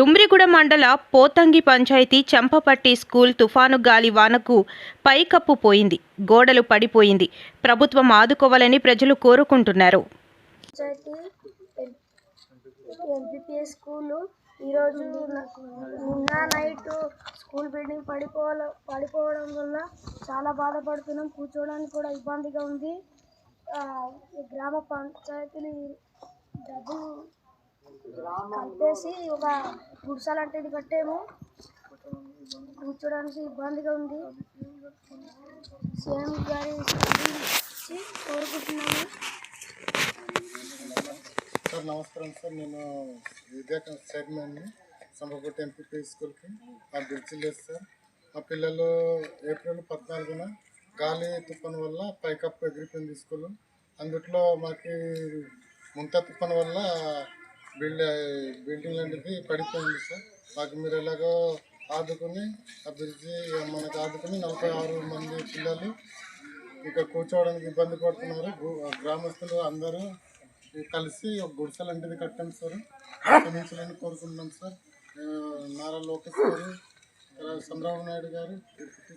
డుమ్రిగూడ మండల పోతంగి పంచాయతీ చంపపట్టి స్కూల్ తుఫాను గాలి వానకు పైకప్పు పోయింది. గోడలు పడిపోయింది. ప్రభుత్వం ఆదుకోవాలని ప్రజలు కోరుకుంటున్నారు. స్కూలు ఈరోజు నిన్న నైట్ స్కూల్ బిల్డింగ్ పడిపో పడిపోవడం వల్ల చాలా బాధపడుతున్నాం. కూర్చోవడానికి కూడా ఇబ్బందిగా ఉంది. గ్రామ పంచాయతీని డబ్బులు కట్టేసి ఒక గుడిసె లాంటిది కట్టాము. కూర్చోడానికి ఇబ్బందిగా ఉంది. సీఎం గారి కోరుకుంటున్నాము. సార్ నమస్కారం సార్. నేను విద్యాక చైర్మన్ని సంబపట్టి ఎంపీపీ స్కూల్కి. మా బ్రిడ్జి లేదు సార్. మా పిల్లలు ఏప్రిల్ పద్నాలుగున గాలి తుఫాను వల్ల పైకప్పు ఎగిరిపోయింది స్కూల్. అందుట్లో మాకు ముంత తుఫాను వల్ల బిల్డ్ బిల్డింగ్ లాంటిది పడిపోయింది సార్. మాకు మీరు ఎలాగో ఆదుకుని ఆ బ్రిడ్జి మనకు ఆదుకుని నలభై ఆరు మంది పిల్లలు ఇక్కడ కూర్చోవడానికి ఇబ్బంది పడుతున్నారు. గు- గ్రామస్తులు అందరూ కలిసి ఒక గుడిసె లాంటిది కట్టాం సార్. క్షమించాలని కోరుకుంటున్నాం సార్. నారా లోకేష్ గారు చంద్రబాబు నాయుడు గారు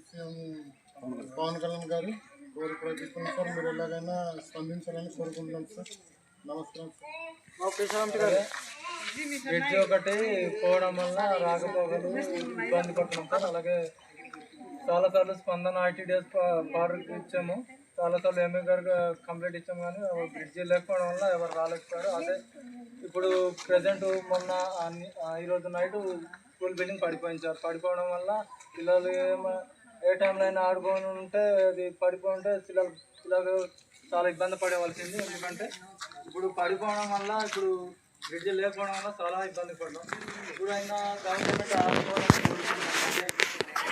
సీఎం పవన్ కళ్యాణ్ గారు కోరి ప్రకటిస్తున్నాం సార్ మీరు ఎలాగైనా స్పందించాలని కోరుకుంటున్నాం సార్. బ్రిడ్జ్ ఒకటి పోవడం వల్ల రాకపోకలు ఇబ్బంది పడుతున్నాం సార్. అలాగే చాలాసార్లు స్పందన ఐటీ డేస్ పార్క్ ఇచ్చాము. చాలాసార్లు ఎంఏ గారికి కంప్లీట్ ఇచ్చాము కానీ బ్రిడ్జ్ లేకపోవడం వల్ల ఎవరు రాలేకపోయారు. అదే ఇప్పుడు ప్రజెంట్ మొన్న ఈరోజు నైట్ స్కూల్ బిల్డింగ్ పడిపోయింది సార్. పడిపోవడం వల్ల పిల్లలు ఏమ- ఏ టైంలో అయినా ఆడుకొని ఉంటే అది పడిపోయి ఉంటే పిల్లలు పిల్లలు చాలా ఇబ్బంది పడేవలసింది ఎందుకంటే ఇప్పుడు పడిపోవడం వల్ల ఇప్పుడు బ్రిడ్జ్ లేకపోవడం వల్ల చాలా ఇబ్బంది పడ్డాం. ఇప్పుడు అయినా గవర్నమెంట్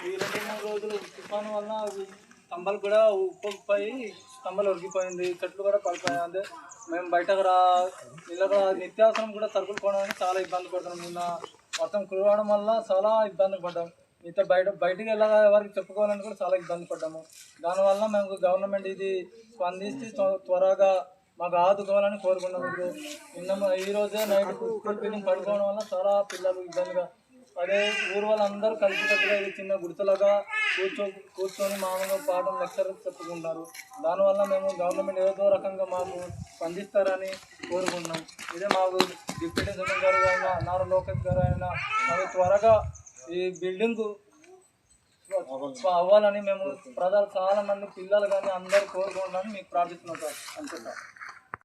ఈ రెండు మూడు రోజులు తుఫాను వల్ల స్తంభాలు కూడా ఉప్పొంగిపోయి స్తంభాలు ఉరిగిపోయింది చెట్లు కూడా పడిపోయాయి. అంటే మేము బయటకు రా ఇళ్ళగా నిత్యావసరం కూడా సరుకులు కొనడానికి చాలా ఇబ్బంది పడుతున్నాం. నిన్న మొత్తం కురవడం వల్ల చాలా ఇబ్బంది పడ్డాం. మిగతా బయట బయటికి వెళ్ళగా ఎవరికి చెప్పుకోవాలని కూడా చాలా ఇబ్బంది పడ్డాము. దానివల్ల మేము గవర్నమెంట్ ఇది స్పందించి త్వరగా మాకు ఆదుకోవాలని కోరుకున్నాము. ఇప్పుడు నిన్న ఈరోజే ఈ రోజే నైట్ స్కూల్ బిల్డింగ్ వల్ల చాలా పిల్లలు ఇబ్బందిగా అదే ఊరు వాళ్ళందరూ కలిసికట్టుగా ఇది చిన్న గుడిసెలాగా కూర్చో కూర్చొని మామూలుగా పాఠం లెక్చర్ చెప్పుకుంటారు. దానివల్ల మేము గవర్నమెంట్ ఏదో రకంగా మాకు స్పందిస్తారని కోరుకుంటున్నాం. ఇదే మాకు డిప్యూటీ సీఎం గారు అయినా నారా లోకేష్ గారు అయినా మాకు త్వరగా ఈ బిల్డింగ్ అవ్వాలని మేము ప్రజలు చాలా మంది పిల్లలు కానీ అందరూ కోరుకుంటున్నామని మీకు ప్రార్థిస్తున్నాం సార్. అంతే సార్.